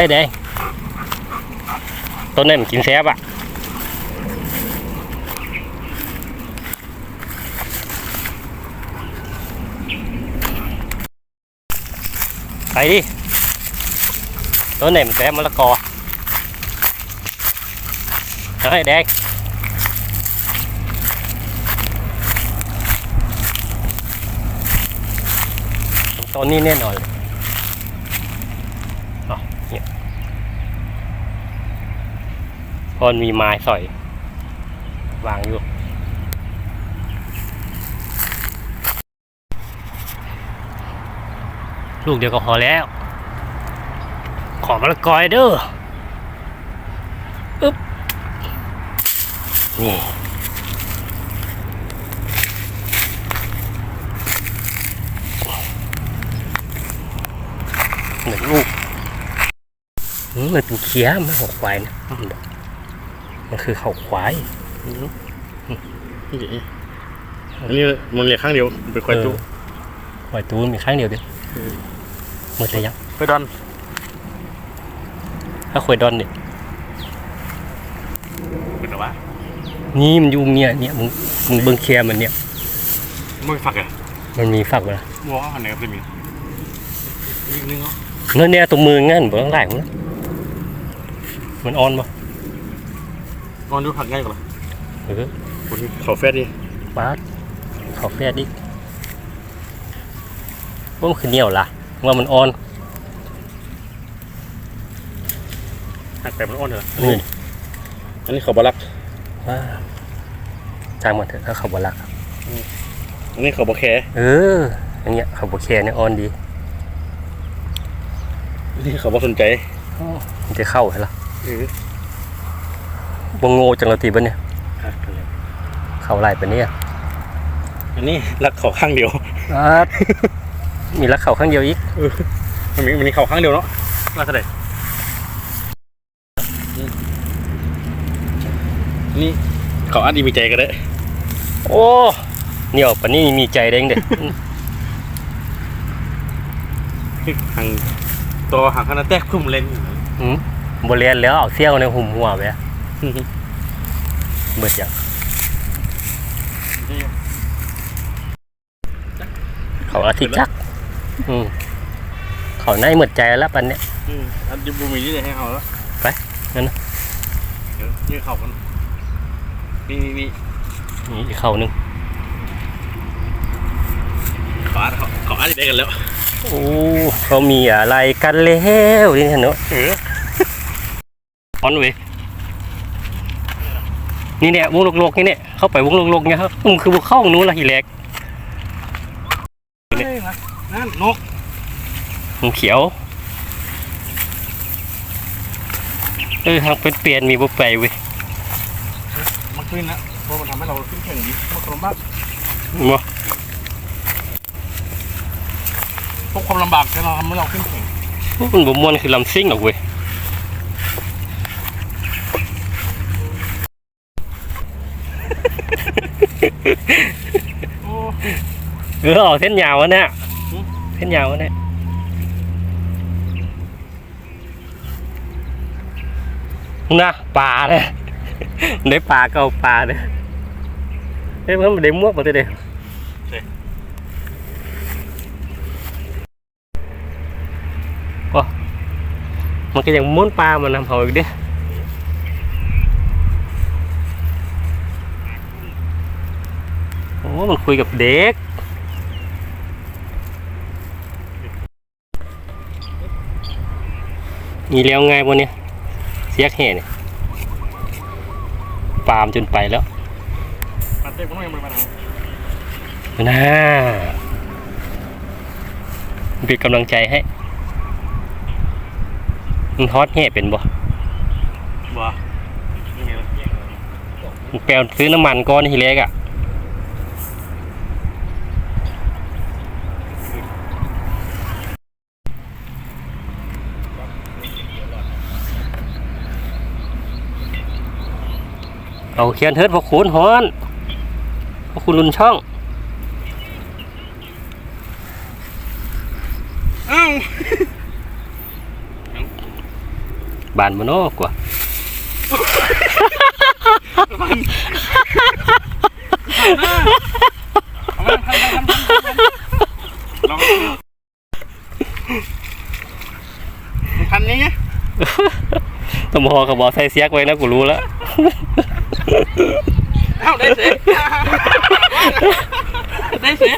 ได้แดงต้นนี้มันกินแซ่บอะไปดิต้นไหนมันแซ่บมะละกอเฮ้ยแดงต้นนี้แน่นอนเลยอ๋อเนี่ยเพราะมันมีไม้สอยวางอยู่ ลูกเดียวก็พอแล้ว ขอมะละกอยเด้ออึ๊บนี่หนึ่งลูกมันเป็นเคี้ยมันหกควายนะ มมันคือเขาควายนี่อันนี้มันเหลือข้างเดียวเป็นควายจุเออควายตูนมีข้างเดียวเดียวหมดเลยยังควายดอนถ้าควายดอนเนี่ยเป็นหรอวะนี่มันอยู่เนี่ยเนี่ยมึงมึงเบิ้งเคียมันเนี่ยไม่ฝักอะมันมีฝักเวลาวัวอันไหนก็จะมีอีกนึงเนาะเนื้อเนี่ยตรงมืองั้นเบิ้งหลายมันนะมันอ่อนปะ นอนดูผักง่ายกว่าเออคนที่เขาแฟดดิปาดขอแฟดดิว่ามันคือเหนียวล่ะ ว่ามันอ่อนหักแต่มันอ่อนเหรอนี่อันนี้เขาบลักว่าจางหมดเถอะถ้าเขาบรักอันนี้เขาบอแคเอออย่างเงี้ยเขาบแคเนี่ยอ่อนดีอันนี้เขาบอสนใจมันจะเข้าเหรอเออ วงโง่จังเราตีบะเนี่ยหักกันเลยเข้าไหลปะเนี่ยอันนี้รักเขาข้างเดียวปาดมีรักเข่าข้างเดียวอีกมันมีมันมีเขาข้างเดียวเนาะว่าเท่าไหร่นี่เขาอาจจะมีใจก็ได้โอ้เหนียวปะนี่มีใจเด้งเด็หางตัวหางคานาแตกพุ่มเล่นอืมบเรียนแล้วเอาเสี้ยวในหุ่มหัวไปอะ เบิดอย่างเขาอาทิตย์จักอืมเขาในหมดใจแล้วปันเนี้ยอืมอันจะบูมีที่จะให้เขาแล้วไปงั้นนะเดี๋ยวยืดเขากันนี่นี่นี่นี่อีกเขาหนึ่งเขาอาเขาเขาอาจจะได้กันแล้วโอ้เขามีอะไรกันแล้วนี่เห็นเนาะเออออนเวย นี่เนี่ยวงโลกๆนี่เนี่ยเข้าไปวงโลกๆเนี่ยครับมึงคือบุกเข้าของนู้นละทีแรกนี่นะนั่นนกมึงเขียวเออทางเป็นเปลี่ยนมีบุไปเว้ยมันขึ้นนะเพราะมันทำให้เราขึ้นแข่งดีมันความลำบากมาพวกความลำบากที่เราทำให้เราขึ้นแข่งมันบ่ม่วนคือลำซิ่งหรอกเว้ย โอ้เออออกเส้นยาววะเนี่ยเส้นยาววะเนี่ยนะปลา มันคุยกับเด็ก มีแล้วไงบนเนี่ยเสียกแห่เนี่ยปาล์มจนไปแล้วมันเต้นมันต้องยังไม่มาทำน่าเป็นกำลังใจให้มันฮอตแห่เป็นบ่บ่นี่ไงล่ะมันแปลซื้อน้ำมันก้อนทีเล็กอะ เอาเขียนเทิดพอคูณฮอนพอคุณรุนช่องอ้าวบานบ่เนอกกว่าเอามาพันพันพันพันพันลองดูมันพันนี้ไง ตมหอกับบอใส่เสียกไว้นะกูรู้แล้ว เอ้าได้เสียได้เสีย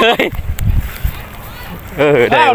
เฮ้ยเออได้เอ้า